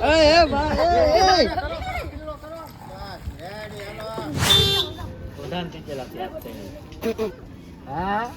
એ ભાઈ એ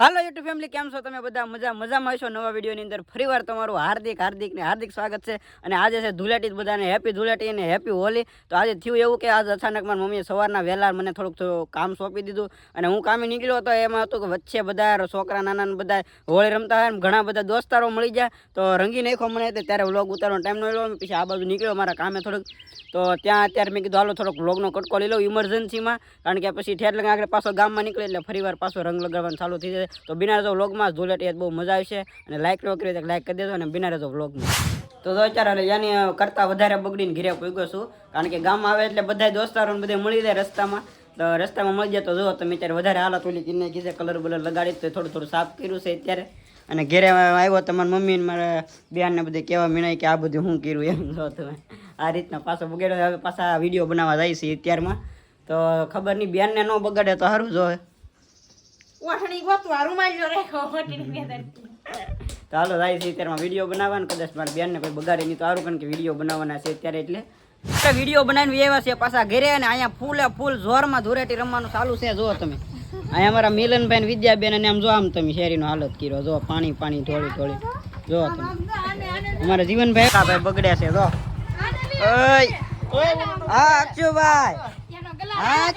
હાલો YouTube family, કેમ છો તમે બધા? મજા મજામાં હશો? નવા વિડીયોની અંદર ફરીવાર તમારું હાર્દિક હાર્દિક ને હાર્દિક સ્વાગત છે. અને આજે છે ધૂલેટી બધાને. હેપી ધૂલેટી અને હેપી હોલી. તો આજે થયું એવું કે આજ અચાનક મારી મમ્મીએ સવારના વહેલા મને થોડુંક થોડું કામ સોંપી દીધું. અને હું કામે નીકળ્યો હતો એમાં હતું કે વચ્ચે બધા છોકરા, નાના બધા હોળી રમતા હોય ઘણા બધા દોસ્તારો મળી જાય તો રંગી નાખો મને ત્યારે વ્લોગ ઉતારવાનો ટાઈમ ન લો પછી આ બાજુ નીકળ્યો મારા કામે થોડુંક. તો ત્યાં અત્યારે મેં કીધું, હાલો, થોડોક વ્લોગનો કટકો લઈ લઉં ઇમરજન્સીમાં કારણ કે પછી ઠેર લગા આગળ પાછો ગામમાં નીકળે એટલે ફરીવાર પાછો રંગ લગાવવાનું ચાલુ થઈ જાય. તો બિના રહેજો વ્લોગમાં ધૂળેટી બહુ મજા આવશે. અને લાઈક ન કરી તો લાઈક કરી દેજો અને બિના રહેજો વ્લોગમાં તો અત્યારે યાની કરતાં વધારે બગડીને ઘીરે પૂગ્યો છું. કારણ કે ગામમાં આવે એટલે બધા દોસ્તારો ને બધા મળી જાય રસ્તામાં. તો રસ્તામાં મળી જાય તો જો, તમે અત્યારે વધારે હાલત ઓલી કિન્ને કીધે કલર બલર લગાડી તો થોડું થોડું સાફ કર્યું છે અત્યારે. અને ઘેરે આવ્યો તમારી મમ્મી ને મારા બિહારને બધે કહેવા મીણાય કે આ બધું હું કર્યું એમ. જો તમે આ રીતના પાછો બગાડ્યો, હવે પાછા વીડિયો બનાવવા જાય છે અત્યારમાં. તો ખબર નહીં બિહારને ન બગાડે તો સારું જો મેદર તો છે અત્યારમાં વીડિયો બનાવવાનો કદાચ મારા બેનને કોઈ બગાડે નહીં તો સારું કારણ કે વીડિયો બનાવવાના છે અત્યારે એટલે. વીડિયો બનાવીને એવા છે પાછા ઘેરે અને અહીંયા ફૂલે ફૂલ જોરમાં ધૂળેટી રમવાનું ચાલુ છે જો તમે. અહીંયા અમારા મિલનભાઈ ને વિદ્યાબેન અને આમ જો આમ તમે શેરીનો હાલત કર્યો જો પાણી પાણી ધોળી ઢોળી જો તમે. અમારા જીવનભાઈ ભાઈ બગડ્યા છે જો ઓય હા અક્ષુભાઈ હા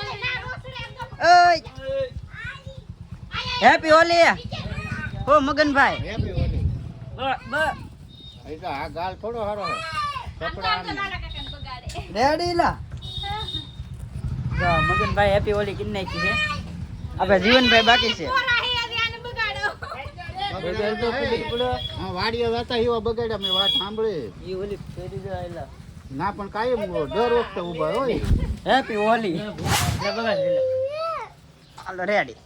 ઓય. હેપી હોલી ઓ મગનભાઈ. બ- બ- આ ગાલ થોડો સારો રેડી લા? જો મગનભાઈ હેપી હોલી કિન નાખી છે. આપણે જીવનભાઈ બાકી છે. હા વાડીએ જતા એવા બગાડ્યા મેં વાત સાંભળી. એ ઓલી ફેરી જાયલા ના પણ કાયમ દર વખતે ઊભા હોય. હેપી હોલી હાલો રેડી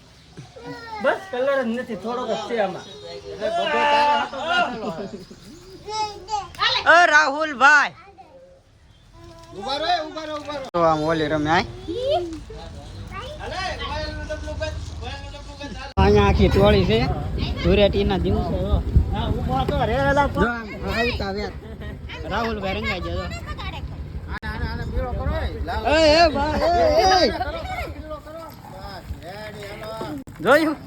બસ કલર જ નથી થોડોક જ છે આમાં. રાહુલ ભાઈ. ઊભા રહે ઊભા રહે ઊભા રહે તો આમ હોલી રમે અહીંયા આખી ટોળી છે. ધૂળેટીના દિવસે રાહુલ. રાહુલભાઈ રંગાઈ જાય જો. આને આને આને પીળો કરો એ. લાલ એ એ ભાઈ એ, એ. રેડી હાલો જોયું?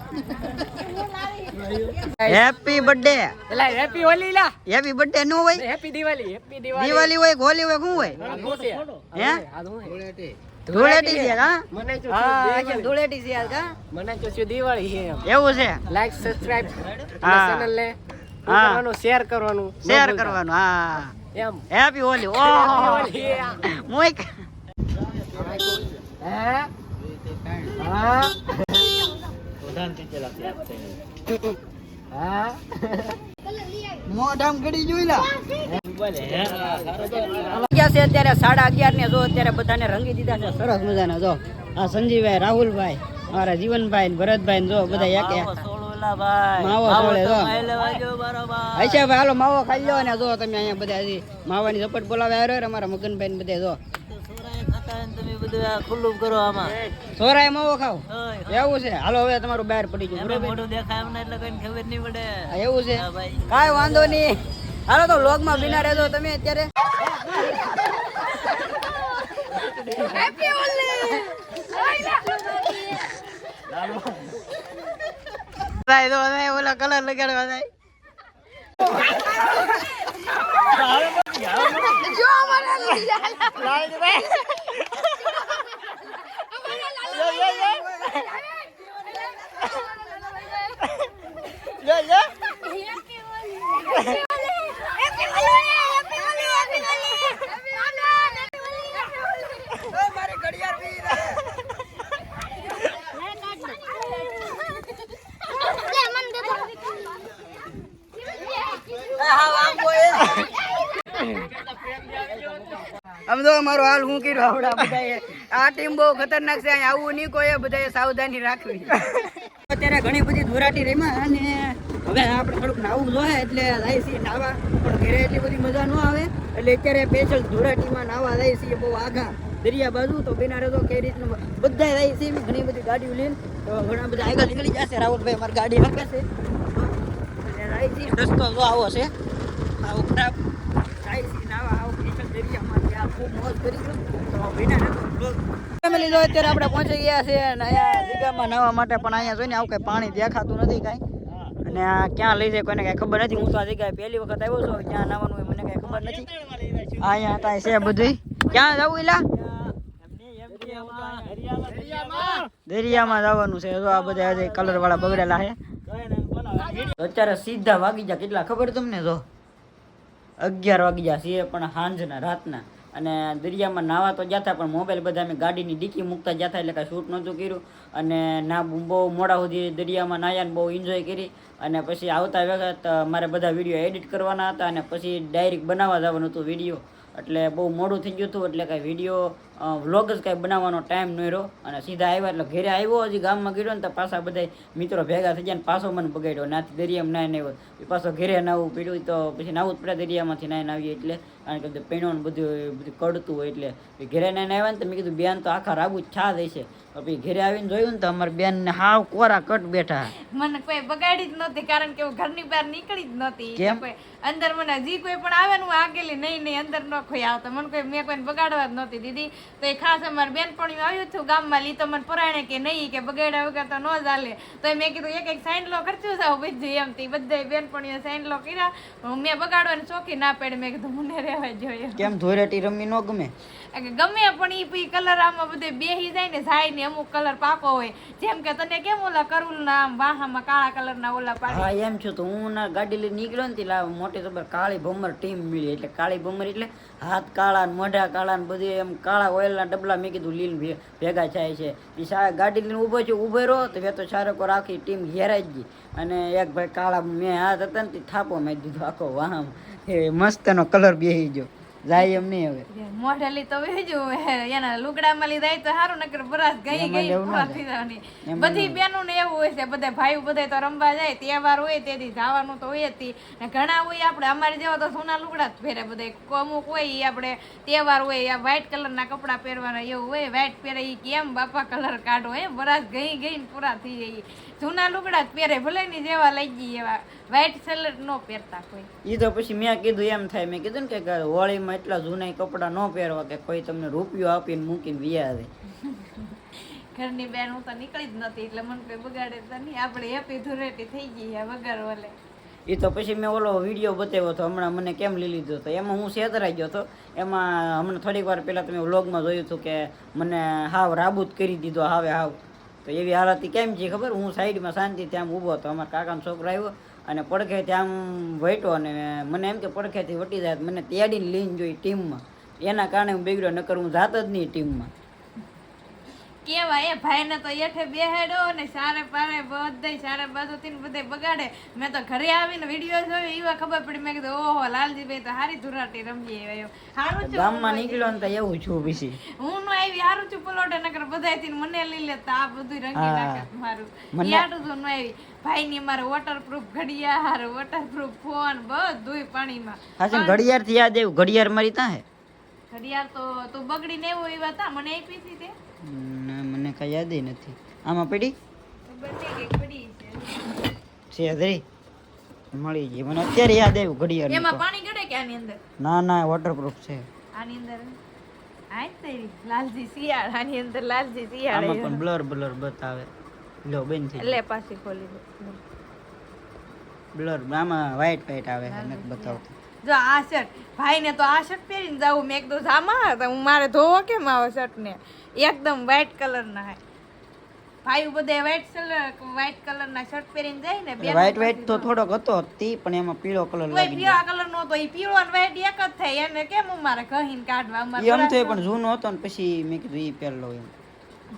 હેપી બર્થડે એલા હેપી હોલી લા. હેપી બર્થડે નો હોય? Happy Diwali happy Diwali. હોય હોલી હોય શું હોય? હે ધૂળેટી. ધૂળેટી છે હા? મને તો હા ધૂળેટી છે કા મને તો શું દિવાળી છે એવું છે? Like subscribe. ચેનલ ને હા. કરવાનું શેર કરવાનું. શેર કરવાનું હા. એમ. હેપી હોલી ઓ હોલી. મોઈક. હે. હા. હા? મોઢામ ગડી જોઈ લા. છે. અત્યારે સાડા અગિયાર ને જો અત્યારે બધાને રંગી દીધા છે. સરસ મજાના જો. આ સંજીવભાઈ રાહુલભાઈ મારા જીવનભાઈ ને ભરતભાઈ ને જો બધા એક એક. માવો સોળે જો. અચ્છા ભાઈ હાલો માવો ખાઈ લો ને જો તમે અહીંયા બધા માવાની ઝપટ બોલાવે આવ્યો અમારા મગનભાઈ ને બધા જો. સોરાય માવો ખાવ. એવું છે? હાલો હવે તમારું બહાર પડી ગયું. બરોબર? હા, એવું છે? કાંઈ વાંધો નહીં. હાલો તો લોગમાં બિના રહેજો. તમે અત્યારે? ઓલા કલર લગાડવા થાય મારે ઘડિયાળ બી તો અમારો હાલ હું કર્યું આવડા બધાએ. આ ટીમ બહુ ખતરનાક છે અહીંયા આવું નહીં કોઈ, બધાએ સાવધાની રાખવી. અત્યારે ઘણી બધી ધોરાટી રમ્યા અને હવે આપણે થોડુંક નાવું જોઈએ, એટલે જાય છીએ નાવા પણ ઘરે એટલી બધી મજા ન આવે. એટલે અત્યારે સ્પેશિયલ ધોરાટીમાં નાવા જાય છીએ, બહુ આઘા. દરિયા બાજુ, તો બેના રહેતો કઈ રીતનું બધા જાય છે ઘણી બધી ગાડીઓ લઈને. તો ઘણા બધા આગળ નીકળી જશે રાહુલભાઈ અમારી ગાડી જાય છે. રસ્તો જો આવો છે. આવો ખરાબ જાય છે ખૂબ મોજ કરી ફેમિલી છે આ દરિયામાં જવાનું છે. આ બધા કલર વાળા બગડેલા છે. અત્યારે સીધા વાગી જા કેટલા ખબર તમને જો? અગિયાર વાગી જા છે પણ સાંજના, રાતના. અને દરિયામાં નાવા તો જતા, પણ મોબાઈલ બધા અમે ગાડીની ડીકી મૂકતા જતા એટલે કાંઈ શૂટ નહોતું કર્યું. અને ના, બહુ મોડા સુધી દરિયામાં નાયા ને બહુ એન્જોય કરી. અને પછી આવતા વખત મારે બધા વીડિયો એડિટ કરવાના હતા અને પછી ડાયરેક્ટ બનાવવા જવાનું હતું વીડિયો એટલે બહુ મોડું થઈ ગયું હતું, એટલે કાંઈ વીડિયો વ્લોગ જ કાંઈ બનાવવાનો ટાઈમ ન રહ્યો. અને સીધા આવ્યા એટલે ઘરે આવ્યો હજી ગામમાં ગયો ને તો પાછા બધા મિત્રો ભેગા થઈ ગયા ને પાછો મને બગાડ્યો. નાથી દરિયામાં નાઈને આવ્યો. પાછો ઘરે નાવું પીડ્યું તો પછી નાવું જ પડે દરિયામાંથી નાઈને આવીએ એટલે. કારણ કે બધું પીણું બધું બધું કડતું હોય એટલે. ઘેરે નાય નાવ્યા આવ્યા ને તો મેં કીધું બેન તો આખા રાબુ છા દે છે પછી ઘરે આવીને જોયું ને તો અમારી બેન ને હાવ કોરા કટ બેઠા. મને કોઈ બગાડી જ નહોતી કારણ કે હું ઘરની બહાર નીકળી જ નહોતી? અંદર મને હજી કોઈ પણ આવે ને હું આગેલી નહીં નહીં અંદર ન કોઈ આવતા. મને કોઈ મેં કોઈને બગાડવા જ નહોતી દીધી. તો એ ખાસ અમારે બેનપણી આવ્યું હતું ગામમાં, લી તો મને પરાણે કે નહીં, કે બગાડ્યા વગર તો ન ચાલે. તો મેં કીધું, એક એક સાઈન લો ખર્ચું જાવ બધું એમ. થી બધા બેનપણીઓ સાઈન લો કર્યા. મેં બગાડવાની ચોખી ના પડે. મેં કીધું, મને રહેવા જોઈએ કેમ ધોરેટી રમી ન ગમે? ગમે પણ એ કલર આમાં બધે બેહી જાય ને જાય ને અમુક કલર પાકો હોય. જેમ કે તને કેમ ઓલા કરુલ ના આમ વાહામાં કાળા કલર ના ઓલા પાડે? હા, એમ છું તો હું ના ગાડી લઈને નીકળ્યો ને એટલે મોટી ખબર કાળી ભમર ટીમ મળી એટલે કાળી ભમર એટલે હાથ કાળા ને મોઢા કાળા ને બધું એમ કાળા ઓઇલના ડબલા મેં કીધું લીલ ભેગા થાય છે. એ સા ગાડી લઈને ઊભો છે, ઊભો રહો તો તો ચારકો રાખી ટીમ ઘેરાઈ ગઈ. અને એક ભાઈ કાળા મેં હાથ હતા ને થાપો મેં દીધો આખો વાહમ. એ મસ્ત એનો કલર બેસી ગયો. જાય એમ નહીં હવે. મોઢેલી તો વેજો એના લુગડામાં લીધા તો સારું નકર બરાસ ગઈ ગઈ બધી બેનો ને એવું હોય છે બધા ભાઈઓ બધા તો રમવા જાય તહેવાર હોય તેથી જવાનું તો હોય જ. ને ઘણા હોય આપણે અમારે જેવા તો સોના લુગડા જ પહેરે બધા અમુક હોય ઈ આપણે તહેવાર હોય આ વ્હાઈટ કલરના કપડાં પહેરવાના એવું હોય વ્હાઈટ પહેરે એ કેમ બાપા કલર કાઢો એ બરાસ ગઈ ગઈ ને પૂરા થઈ જાય જૂના લુગડા જ પહેરે ભલે ની જેવા લઈ ગઈ એવા વ્હાઈટ સલર નો પહેરતા કોઈ. એ તો પછી મેં કીધું એમ થાય મેં કીધું ને કે હોળીમાં એટલા જૂના કપડાં ન પહેરવા કે કોઈ તમને રૂપિયો આપીને મૂકીને વ્યા દે. ઘરની બેન હું તો નીકળી જ નથી એટલે મને કોઈ બગાડે તો નહીં. આપણે હેપી ધુરેટી થઈ ગઈ હે વગર ઓલે. એ તો પછી મેં ઓલો વીડિયો બતાવ્યો હતો હમણાં મને કેમ લઈ લીધો હતો. એમાં હું છેતરાઈ ગયો હતો. એમાં હમણાં થોડીક વાર પહેલાં તમે વ્લોગમાં જોયું હતું કે મને હાવ રાબૂત કરી દીધો હાવે હાવ. તો એવી હાલત કેમ છે ખબર? હું સાઈડમાં શાંતિ ત્યાં ઊભો હતો. અમારા કાકાનો છોકરો આવ્યો અને પડખે ત્યાં વટ્યો અને મને એમ કે પડખેથી વટી જાય મને તેડીને લઈને જોઈ ટીમમાં. એના કારણે હું બિગડ્યો, નકર હું જાત જ નહીં ટીમમાં. કેવા એ ભાઈને તો એઠે બેહાડ્યો ને સારે પારે બધાય સારે બાજુથી ને બધે બગાડે. મેં તો ઘરે આવીને વીડિયો જોયો એવા ખબર પડી. મેં કીધું ઓહો લાલજીભાઈ તો હારી ધુરાટી રમી આવ્યો હારું છું. ગામમાં નીકળ્યો ને તો એવું છું પછી. હું નો આવી હારું છું પલોટે નકર બધાયથી મને લઈ લેતા આ બધું રંગી નાખે મારું. યાડું તો નો આવી. ભાઈ ની મારે વોટરપ્રૂફ ઘડિયાળ વોટરપ્રૂફ ફોન બધુંય પાણીમાં. હા ઘડિયાળથી યાદ આવ્યું ઘડિયાળ મારી તા હે? ઘડિયાળ તો તું બગડીને એવું એવા તા મને આપી હતી તે. ના મને કઈ યાદ નથી. આમાં પડી? છે છે મળી ગઈ. મને અત્યારે યાદ આવ્યું ઘડિયાળ એમાં પાણી ગળે કે આની અંદર? ના ના વોટરપ્રૂફ છે. આની અંદર? લાલજી શિયાળ. આની અંદર લાલજી શિયાળ આમાં પણ બ્લર બ્લર બતાવે. લો બેન થઈ લે પાછી ખોલી દે. બ્લર આમાં વ્હાઈટ વ્હાઈટ આવે નથી બતાવતું. જો આ શર્ટ ભાઈને તો આ શર્ટ પહેરીને જાવું મેં કીધું જામાં તો હું મારે ધોવો કેમ આવો શર્ટને એકદમ વ્હાઈટ કલર ના હે. ભાઈ બધે વ્હાઈટ કલર વ્હાઈટ કલરના શર્ટ પહેરીને જાય ને વ્હાઈટ વ્હાઈટ તો થોડોક હતો તી પણ એમાં પીળો કલર લાગી પીળા કલર નો તો ઈ પીળો અને વ્હાઈટ એક જ થાય. એને કેમ હું મારે કહીને કાઢવા? મારે એમ તો પણ જૂનો હતો ને પછી મેં કીધું ઈ પહેરલો એમ.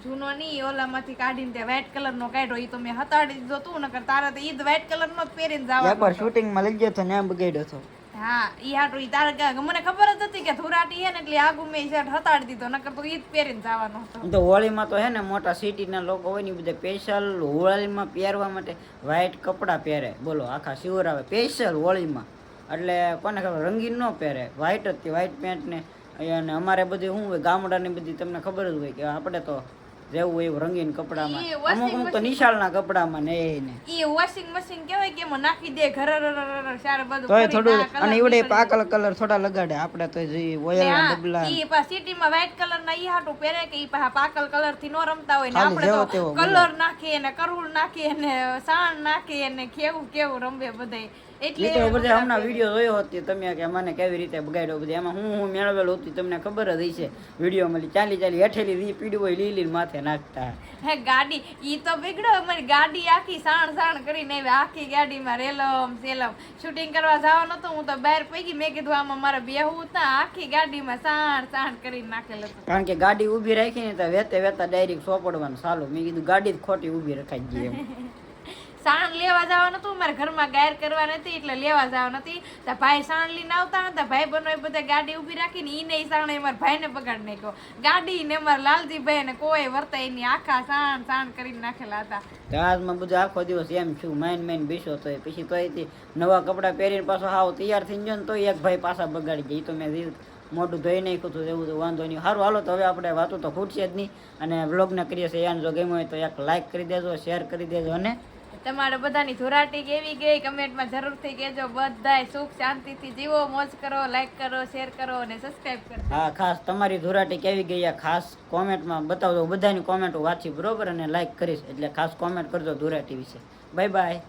જૂનો નહીં ઓલામાંથી કાઢીને તે કલર નો કાઢ્યો. એ તો મેં હતાડી દીધો તું નકર તારે તો ઈ જ વ્હાઈટ કલર નો જ પહેરીને જવાનું એકવાર શૂટિંગમાં લઈ ગયો તો ને બગાડ્યો હતો. હા, ઈ હાટુ ઈ તારે મને ખબર જ હતી કે ધુરાટી હે ને એટલે આગુ મેં શર્ટ હટાડી દીધો, નકર તો ઈ જ પહેરીને જવાનો તો હોળીમાં તો હે ને મોટા સિટીના લોકો હોય ને બધા સ્પેશિયલ હોળીમાં પહેરવા માટે વ્હાઈટ કપડાં પહેરે. બોલો, આખા શિવર આવે સ્પેશિયલ હોળીમાં. એટલે કોને ખબર? રંગીન ન પહેરે. વ્હાઈટ જ તે વ્હાઈટ પેન્ટ ને. અને અમારે બધું શું હોય, ગામડાની બધી તમને ખબર જ હોય કે આપણે તો જેવું એવું રંગીન કપડામાં. અમુક અમુક તો નિશાળના કપડામાં ને એને ઈ વોશિંગ મશીન કેવાય કે એમાં નાખી દે ઘર સારે બધું તોય થોડું અને ઈવડે પાકલ કલર થોડા લગાડે આપણે તો જે ઓયલ ના ડબલા ઈ પા સિટીમાં વ્હાઈટ કલર ના ઈ હાટું પહેરે કે ઈ પા પાકલ કલરથી નો રમતા હોય ને આપણે તો કલર નાખીએ ને કરુળ નાખીએ ને સાણ નાખીએ ને કેવું કેવું રમે બધાય. મિત્રો બધે હમણાં વીડિયો જોયો હતી તમે કે મને કેવી રીતે બગાડ્યો બધે. એમાં હું હું મેળવેલું હતું તમને ખબર જ હશે. વીડિયો મળી ચાલી ચાલી હેઠેલી રી પીડી હોય લીલી માથે નાખતા. હે ગાડી ઈ તો બગડો અમારી ગાડી આખી સાણ સાણ કરીને આવી. આખી ગાડીમાં રેલમ સેલમ. શૂટિંગ કરવા જવાનું હતું હું તો બહાર પૈકી મેં કીધું આમાં મારે બેહવું તા આખી ગાડીમાં સાણ સાણ કરીને નાખેલું હતું. કારણ કે ગાડી ઊભી રાખીને તો વેતે વેતા ડાયરેક્ટ સોપડવાનું ચાલુ. મેં કીધું ગાડી જ ખોટી ઊભી રખાઈ ગઈ એમ. સાણ લેવા જવાનું હતું મારા ઘરમાં ગાયર કરવા નથી, એટલે લેવા જવા નથી. તો ભાઈ સાણ લઈને આવતા હતા ભાઈ બનો બધા ગાડી ઊભી રાખીને એને એ સાણ એ મારા ભાઈને બગાડ નાખ્યો. ગાડી ને મારા લાલજીભાઈ ને કોઈ વર્તા એની આખા સાણ સાણ કરીને નાખેલા હતા. જહાજમાં બધું આખો દિવસ એમ છું, માઇન માઇન બેસો તો પછી તોય તે નવા કપડાં પહેરીને પાછો હાવ તૈયાર થઈ ગયો ને તો એક ભાઈ પાછા બગાડી જાય તો મેં રી- મોઢું ધોઈ નાખ્યું હતું, એવું તો વાંધો નહીં. સારું, હાલો તો હવે આપણે વાતો તો ખૂટશે જ નહીં. અને વ્લોગને કરીએ છીએ. એને જો ગમ્યું હોય તો એક લાઇક કરી દેજો શેર કરી દેજો અને તમારે બધાની ધોરાટી કેવી ગઈ? કમેન્ટમાં જરૂરથી કહેજો. બધાય સુખ, શાંતિથી જીવો, મોજ કરો લાઈક કરો શેર કરો અને સબસ્ક્રાઇબ કરો હા, ખાસ તમારી ધુરાટી કેવી ગઈ ખાસ કોમેન્ટમાં બતાવજો. બધાની કોમેન્ટો વાંચી બરોબર અને લાઈક કરીશ. એટલે ખાસ કોમેન્ટ કરજો ધુરાટી વિશે. Bye bye